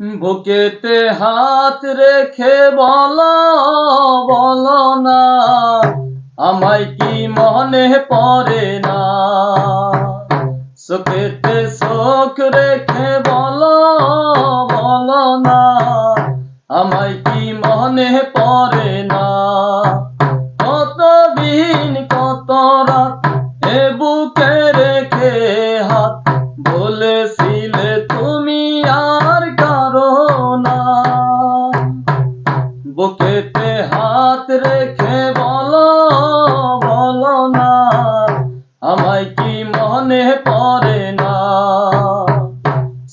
বুকেতে হাত রেখে বলো বলো না, আমায় কি মনে পড়ে না? চোখেতে চোখ রেখে বলো বলো না, আমায় কি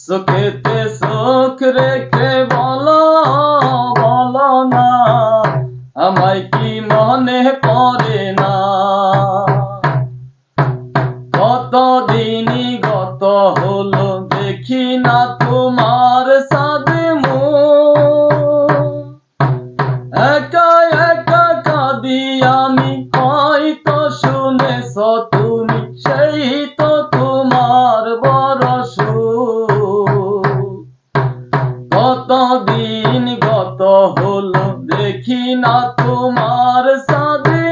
চোখেতে চোখ রেখে বলো বলো না, আমায় কি মনে পড়ে না? কতদিনই গত হলো দেখি না তোমার সাদে একা একা কাঁদি আমি কতদিন গত হলো, দেখি না তোমার সাদে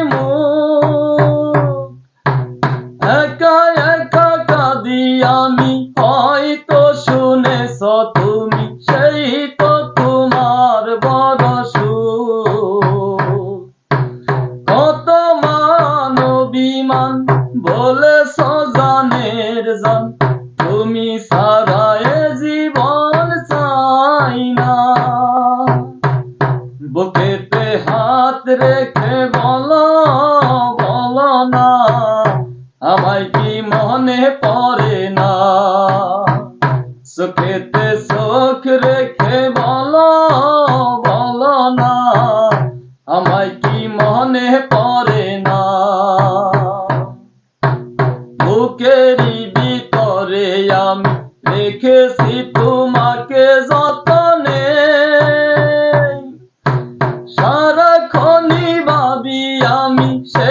একা একা কাঁদি আমি, হয়তো শুনেছ তুমি সেই তো তোমার বড়। কত মানবিমান বলে চোখেতে চোখ রেখে বলো বলো না, আমায় কি মনে পড়ে না? বুকেরই ভিতরে আমি রেখেছি তোমাকে যতনে। সারাক্ষণই ভাবি আমি সে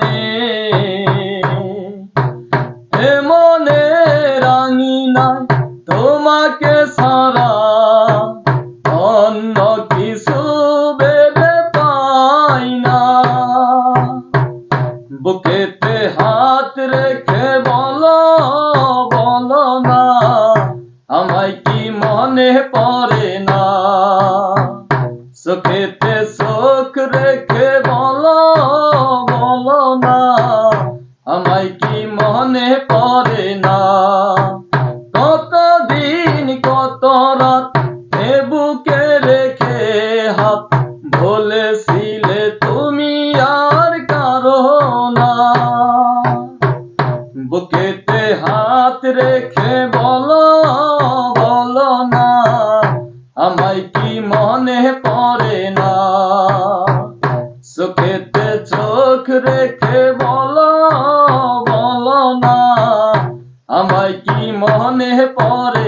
হাত রেখে বলো বলো না, আমায় কি মনে পড়ে না? সুখেতে চোখ রেখে বলো বলো না, আমায় কি মনে পড়ে না? কতদিন, কত রাত বুকে রেখে হাত বলেছিলে তুমি আর কারও না? বুকেতে হাত রেখে বলো বলো না, আমায় কি মনে পড়ে না? সুখেতে চোখ রেখে বলো বলো না, আমায় কি মনে পড়ে